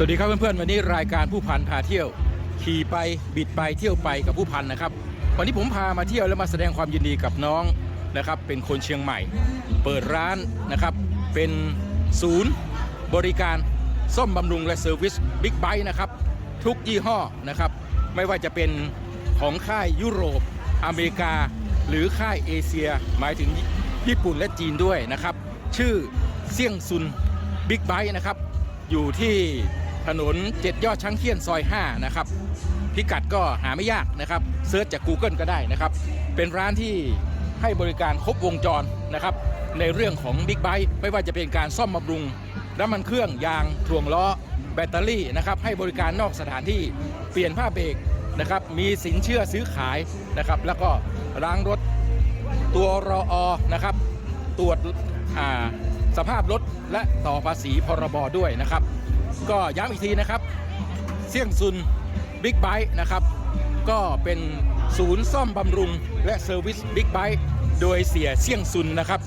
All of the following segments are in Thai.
สวัสดีครับเพื่อนๆวันนี้รายการผู้พันพาเที่ยว ขี่ไปบิดไปเที่ยวไปกับผู้พันนะครับ วันนี้ผมพามาเที่ยวและมาแสดงความยินดีกับน้องนะครับ เป็นคนเชียงใหม่ เปิดร้านนะครับ เป็นศูนย์บริการซ่อมบำรุงและเซอร์วิสบิ๊กไบค์นะครับ ทุกยี่ห้อนะครับ ไม่ว่าจะเป็นของค่ายยุโรป อเมริกา หรือค่ายเอเชีย หมายถึงญี่ปุ่นและจีนด้วยนะครับ ชื่อเซี่ยงซุนบิ๊กไบค์นะครับอยู่ที่ ถนนเจ็ดยอดช้างเคียนซอย 5 นะครับ พิกัดก็หาไม่ยากนะครับเซิร์ชจาก Google ก็ได้นะครับ เป็นร้านที่ให้บริการครบวงจรนะครับ ในเรื่องของบิ๊กไบค์ไม่ว่าจะเป็นการซ่อมบำรุงน้ำมันเครื่องยางถ่วงล้อ แบตเตอรี่นะครับ ให้บริการนอกสถานที่เปลี่ยนผ้าเบรกนะครับ มีสินเชื่อซื้อขายนะครับ แล้วก็ล้างรถตัวรออนะครับ ตรวจสภาพรถและต่อภาษีพรบด้วยนะครับ ก็ย้ำอีกทีนะครับ เสี่ยงซุนบิ๊กไบค์นะครับ ก็เป็นศูนย์ซ่อมบำรุงและเซอร์วิสบิ๊กไบค์โดยเสียเสี่ยงซุนนะครับ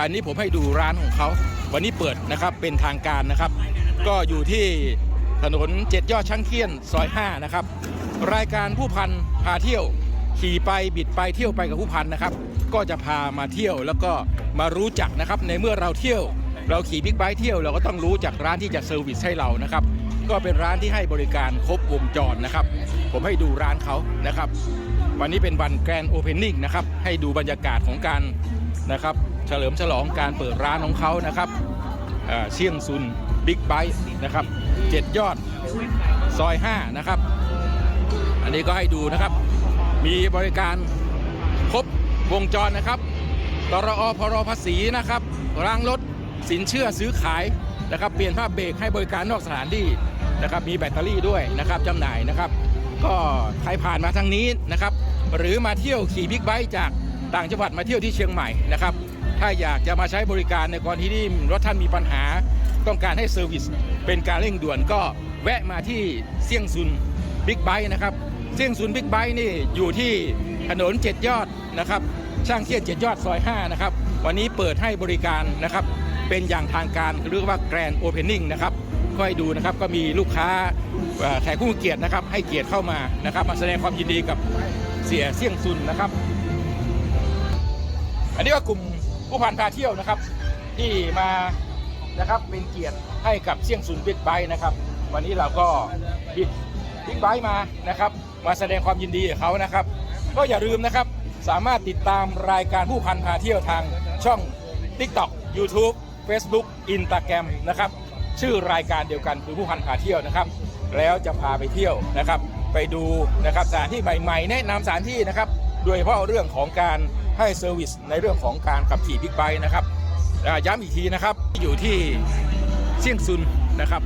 อันนี้ผมให้ดูร้านของเขา วันนี้เปิดนะครับเป็นทางการนะครับ ก็อยู่ที่ถนนเจ็ดยอดช่างเคียนซอย5นะครับ รายการผู้พันพาเที่ยว ขี่ไปบิดไปเที่ยวไปกับผู้พันนะครับ ก็จะพามาเที่ยวแล้วก็มารู้จักนะครับในเมื่อเราเที่ยว เราขี่บิ๊กไบค์เที่ยวเราก็ต้องรู้จากร้านที่จะเซอร์วิสให้เรานะครับ ก็เป็นร้านที่ให้บริการครบวงจรนะครับ ผมให้ดูร้านเขานะครับ วันนี้เป็นวันแกรนด์โอเพนนิ่งนะครับ ให้ดูบรรยากาศของการนะครับ เฉลิมฉลองการเปิดร้านของเขานะครับเชียงซุนบิ๊กไบค์นะครับเจ็ดยอดซอย 5 นะครับ อันนี้ก็ให้ดูนะครับ มีบริการครบวงจรนะครับตรอพรภาษีนะครับล้างรถ สินเชื่อซื้อขายนะครับเปลี่ยนผ้าเบรกให้บริการนอกสถานที่นะครับมีแบตเตอรี่ด้วยนะครับจำหน่ายนะครับ ก็ใครผ่านมาทางนี้นะครับ หรือมาเที่ยวขี่บิ๊กไบค์จากต่างจังหวัดมาเที่ยวที่เชียงใหม่นะครับ ถ้าอยากจะมาใช้บริการในกรณีที่รถท่านมีปัญหา ต้องการให้เซอร์วิสเป็นการเร่งด่วนก็แวะมาที่เซี่ยงซุนบิ๊กไบค์นะครับเซี่ยงซุนบิ๊กไบค์นี่อยู่ที่ถนนเจ็ดยอดนะครับช่างเทียนเจ็ดยอดซอย5นะครับวันนี้เปิดให้บริการนะครับ เป็นอย่างทางการเรียกว่าแกรนด์โอเพนนิ่งนะครับก็ให้ดูนะครับก็มีลูกค้าแขกผู้เกียรตินะครับ ให้เกียรติเข้ามานะครับ มาแสดงความยินดีกับเสียเสี่ยงซุนนะครับ อันนี้ก็กลุ่มผู้พันพาเที่ยวนะครับ ที่มานะครับเป็นเกียรติให้กับเสี่ยงซุนบิ๊กไบค์นะครับ วันนี้เราก็บิดบิ๊กไบค์มานะครับ มาแสดงความยินดีกับเขานะครับ ก็อย่าลืมนะครับสามารถติดตามรายการผู้พันพาเที่ยวทางช่อง TikTok YouTube Facebook Instagram นะครับ ชื่อรายการเดียวกันคือผู้พันพาเที่ยวนะครับ แล้วจะพาไปเที่ยวนะครับ ไปดูนะครับสถานที่ใหม่ๆ แนะนำสถานที่นะครับ โดยเฉพาะเรื่องของการให้เซอร์วิสในเรื่องของการขับขี่บิ๊กไบค์นะครับย้ำอีกทีนะครับอยู่ที่เซี่ยงซุนนะครับ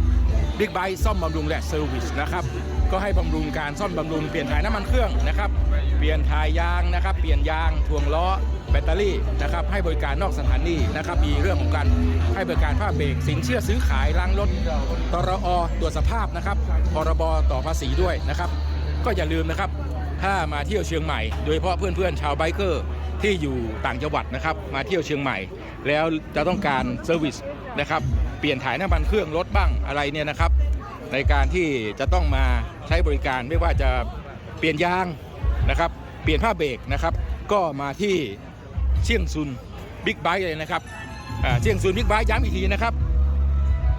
บิ๊กไบค์ซ่อมบำรุงและเซอร์วิสนะครับก็ให้บำรุงการซ่อมบำรุงเปลี่ยนถ่ายน้ำมันเครื่องนะครับ เปลี่ยนถ่ายยางนะครับ เปลี่ยนยางถ่วงล้อ แบตเตอรี่นะครับให้บริการนอกสถานีนะครับมีเรื่องของการให้บริการผ้าเบรกสินเชื่อซื้อขายล้างรถตรอตรวจสภาพนะครับพรบต่อภาษีด้วยนะครับ ก็อย่าลืมนะครับ ถ้ามาเที่ยวเชียงใหม่ โดยเฉพาะเพื่อนๆชาวไบเกอร์ที่อยู่ต่างจังหวัดนะครับมาเที่ยวเชียงใหม่ แล้วจะต้องการเซอร์วิสนะครับเปลี่ยนถ่ายน้ำมันเครื่องรถบ้างอะไรเนี่ยนะครับในการที่จะต้องมาใช้บริการไม่ว่าจะเปลี่ยนยางนะครับ เปลี่ยนผ้าเบรกนะครับ ก็มาที่ เชียงซุนบิ๊กไบค์เลยนะครับเชียงซุนบิ๊กไบค์ย้ำอีกทีนะครับ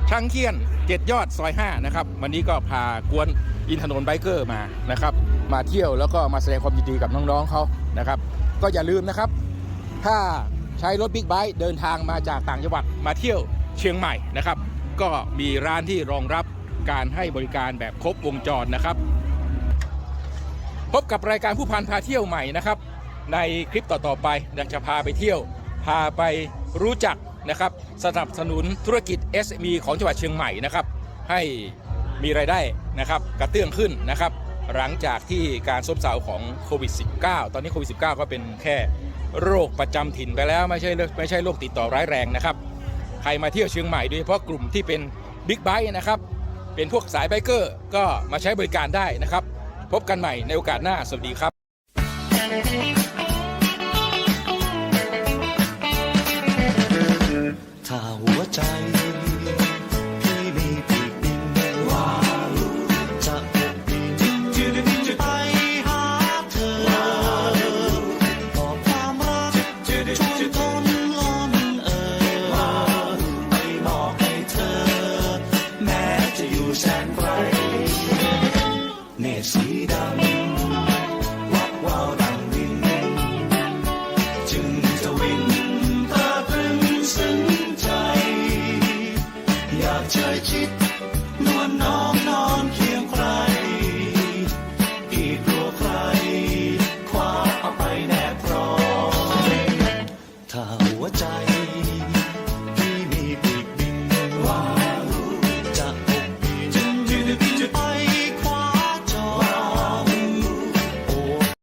ช่างเคียนเจ็ดยอดซอย5นะครับวันนี้ก็พากวนอินถนนไบเกอร์มานะครับมาเที่ยวแล้วก็มาแสดงความยินดีกับน้องๆเขานะครับ ก็อย่าลืมนะครับ ถ้าใช้รถบิ๊กไบค์เดินทางมาจากต่างจังหวัดมาเที่ยวเชียงใหม่นะครับ ก็มีร้านที่รองรับการให้บริการแบบครบวงจรนะครับ พบกับรายการผู้พันพาเที่ยวใหม่นะครับ ในคลิปต่อๆไปอยากจะพาไปเที่ยว พาไปรู้จักนะครับสนับสนุนธุรกิจ SME ของจังหวัดเชียงใหม่นะครับ ให้มีรายได้นะครับกระเตื้องขึ้นนะครับ หลังจากที่การซบเซาของโควิด -19 ตอนนี้โควิด -19 ก็เป็นแค่โรคประจำถิ่นไปแล้วไม่ใช่ไม่ใช่โรคติดต่อร้ายแรงนะครับ ใครมาเที่ยวเชียงใหม่โดยเฉพาะกลุ่มที่เป็นบิ๊กไบค์นะครับ เป็นพวกสายไบเกอร์ก็มาใช้บริการได้นะครับ พบกันใหม่ในโอกาสหน้า สวัสดีครับ ถ้าหัวใจพี่มีปีกบินว้าวจะปปิดจะดึไปหาเธอบอกควารักชวนทนล้นเอ่ไม่บอกให้เธอ แม้จะอยู่แสนไกลเนสีดำ ยชิด นวลน้องนอนเคียงใคร อีกลัวใคร คว้าเอาไปแน่พร้อยถ้าหัวใจ ที่มีปีกบินว่า